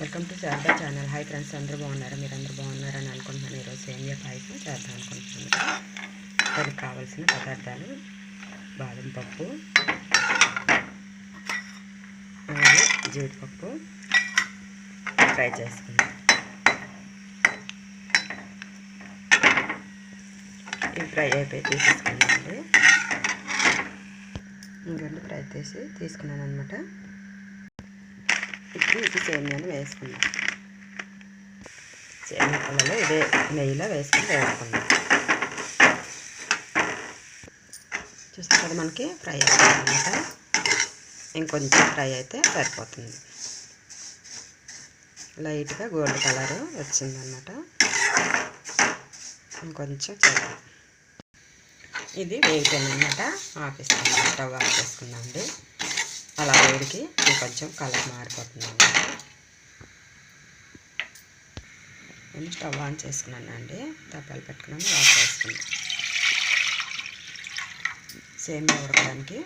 Welcome to Sharada channel. Hi friends అందరూ బాగున్నారా? మీరు అందరూ బాగున్నారని అనుకుంటున్నాను. ఈరోజు సేమియా పాయసం చేద్దాం అనుకుంటున్నాను. దానికి కావాల్సిన పదార్థాలు బాదం పప్పు అలాగే జీడిపప్పు ఫ్రై చేసుకుందాం. ఇవి ఫ్రై అయిపోయి తీసేసుకున్నామండి ఇంకొంచెం ఫ్రై చేసి తీసుకున్నాను అనమాట ఇప్పుడు ఇది సేమియాను వేసుకుందాం సేమియా పళ్ళలో ఇదే నెయ్యిలో వేసుకుని వేసుకుందాం చూస్తే కదా మనకి ఫ్రై అవుతుంది అనమాట ఇంకొంచెం ఫ్రై అయితే సరిపోతుంది. లైట్గా గోల్డ్ కలర్ వచ్చిందన్నమాట ఇంకొంచెం చేద్దాం ఇది వేగిపోయిందన్నమాట ఆఫీస్ స్టవ్ ఆఫ్ చేసుకుందామండి అలా వేడికి కొంచెం కలర్ మారిపోతుంది నేను స్టవ్ ఆన్ చేసుకున్నాను అండి తప్పాలు పెట్టుకున్నాను వాటర్ చేసుకున్నాను సేమియా ఉడకడానికి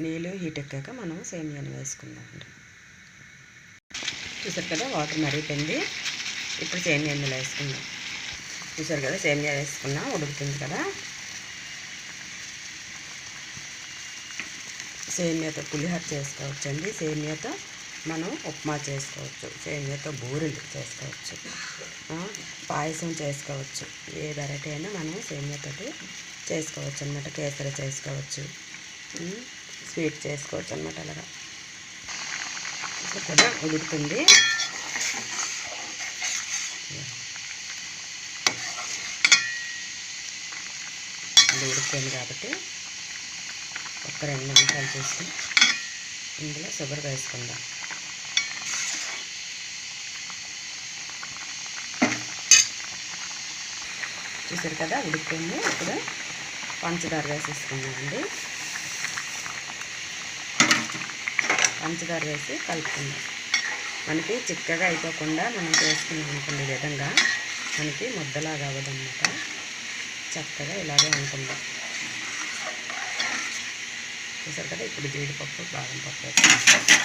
నీళ్ళు హీట్ ఎక్కాక మనం సేమియాని వేసుకుందామండి. చూసారు కదా వాటర్ మరిగిపోయింది ఇప్పుడు సేమియా ఇందులో వేసుకుందాం. చూసారు కదా సేమియా వేసుకున్నా ఉడుకుతుంది కదా. సేమియాతో పులిహోర చేసుకోవచ్చు అండి సేమియాతో మనం ఉప్మా చేసుకోవచ్చు. సేమియాతో బూరెలు చేసుకోవచ్చు. పాయసం చేసుకోవచ్చు. ఏ వెరైటీ అయినా మనం సేమియాతోటి చేసుకోవచ్చు అనమాట కేసరి చేసుకోవచ్చు. స్వీట్ చేసుకోవచ్చు అనమాట అలాగా కూడా ఉడుకుతుంది అది కాబట్టి ఒక రెండు నిమిషాలు చేసి ఇందులో షుగర్ వేసుకుందాం. చూసారు కదా ఉడికింది. ఇప్పుడు పంచదార వేసేసుకున్నామండి పంచదార వేసి కలుపుకుందాం. మనకి చిక్కగా అయిపోకుండా మనం చేసుకున్నాం అనుకునే విధంగా మనకి ముద్దలాగా అవ్వదన్నమాట. చక్కగా ఇలాగే ఉంటుంది. చూసారు కదా? ఇప్పుడు జీడిపప్పు బాదం పప్పు. వేస్తాం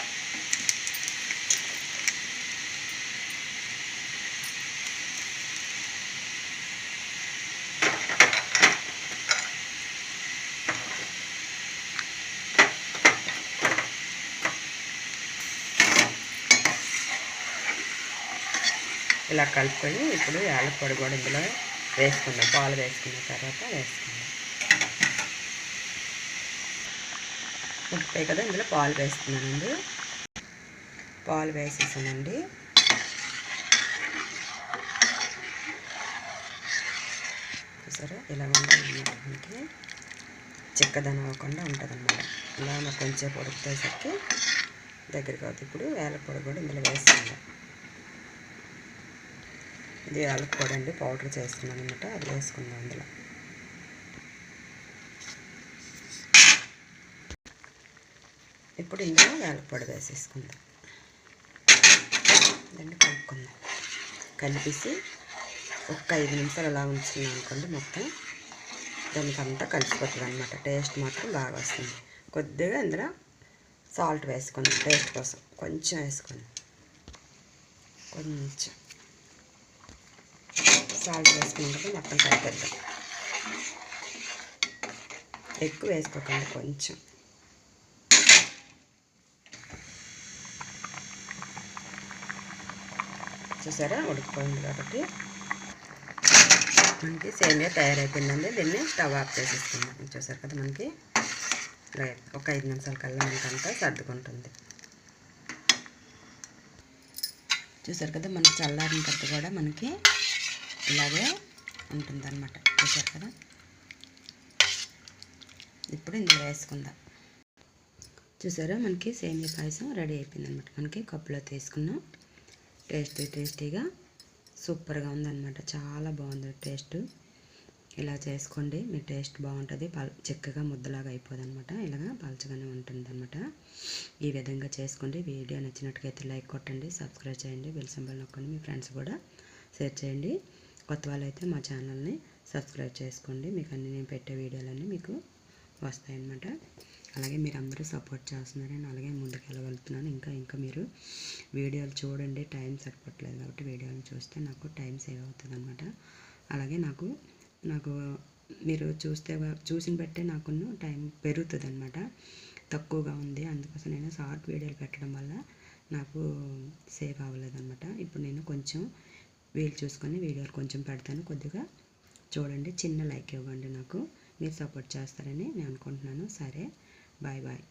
ఇలా కలుపుకొని ఇప్పుడు యాలపొడి కూడా ఇందులో వేసుకున్నాం పాలు వేసుకున్న తర్వాత వేసుకున్నాం ఉంటాయి కదా ఇందులో పాలు వేస్తున్నానండి. పాలు వేసేసానండి. సరే ఇలా ఉండాలన్నమాట మనకి చిక్కదనం అవ్వకుండా ఉంటుందన్నమాట. ఇలా మాకు కొంచెం పొడుకుతేసరికి దగ్గరికి అవుతుంది. ఇప్పుడు వేలపొడి కూడా ఇందులో వేస్తున్నాం ఇది యాలప్పొడి అండి పౌడర్ చేస్తున్నాను అనమాట అది వేసుకుందాం అందులో. ఇప్పుడు ఇందులో యాలపొడి వేసేసుకుందాం. దాన్ని కలుపుకుందాం. కలిపేసి ఒక ఐదు నిమిషాలు అలా ఉంచుకున్నాం అనుకోండి మొత్తం దానికి అంతా కలిసిపోతుంది అనమాట టేస్ట్ మాత్రం బాగా వస్తుంది. కొద్దిగా ఇందులో సాల్ట్ వేసుకుందాం టేస్ట్ కోసం. కొంచెం వేసుకుందాం. కొంచెం. సాల్ట్ వేసుకున్నాక మొత్తం కలిపేద్దాం. ఎక్కువ వేసుకోకండి కొంచెం. చూసారా? ఉడికిపోయింది కాబట్టి మనకి సేమియా తయారైపోయిందండి. దీన్ని స్టవ్ ఆఫ్ చేసేసుకుందాం చూసారు కదా మనకి? ఒక ఐదు నిమిషాల కల్లా మనకంతా సర్దుకుంటుంది. చూసారు కదా? మనకి చల్లారిన తర్వాత కూడా మనకి ఇలాగే ఉంటుంది అనమాట చూసారు కదా? ఇప్పుడు ఇందులో వేసుకుందాం. చూసారా? మనకి సేమియా పాయసం రెడీ అయిపోయింది అనమాట మనకి కప్పులో తీసుకున్నాం. టేస్టీ టేస్టీగా సూపర్గా ఉందన్నమాట. చాలా బాగుంది టేస్ట్. ఇలా చేసుకోండి మీ టేస్ట్ బాగుంటుంది పల్ చెక్కగా ముద్దలాగా అయిపోదు అనమాట ఇలాగా పలచగానే ఉంటుంది అనమాట ఈ విధంగా చేసుకోండి. వీడియో నచ్చినట్టుగా లైక్ కొట్టండి సబ్స్క్రైబ్ చేయండి బెల్ సింబల్ నొక్కండి మీ ఫ్రెండ్స్ కూడా షేర్ చేయండి. కొత్త వాళ్ళైతే మా ఛానల్ని సబ్స్క్రైబ్ చేసుకోండి. మీకు అన్ని నేను పెట్టే వీడియోలన్నీ మీకు వస్తాయన్నమాట. అలాగే మీరు అందరూ సపోర్ట్ చేస్తున్నారని అలాగే ముందుకు మీరు వీడియోలు చూడండి టైం సరిపట్లేదు కాబట్టి వీడియోలు చూస్తే నాకు టైం సేవ్ అవుతుంది అనమాట అలాగే నాకు నాకు మీరు చూస్తే చూసిన బట్టే నాకు టైం పెరుగుతుంది అనమాట తక్కువగా ఉంది అందుకోసం నేను షార్ట్ వీడియోలు పెట్టడం వల్ల నాకు సేవ్ అవ్వలేదు అనమాట ఇప్పుడు నేను కొంచెం వీలు చూసుకొని వీడియోలు కొంచెం పెడతాను. కొద్దిగా చూడండి చిన్న లైక్ ఇవ్వండి నాకు. మీరు సపోర్ట్ చేస్తారని నేను అనుకుంటున్నాను. సరే బాయ్ బాయ్.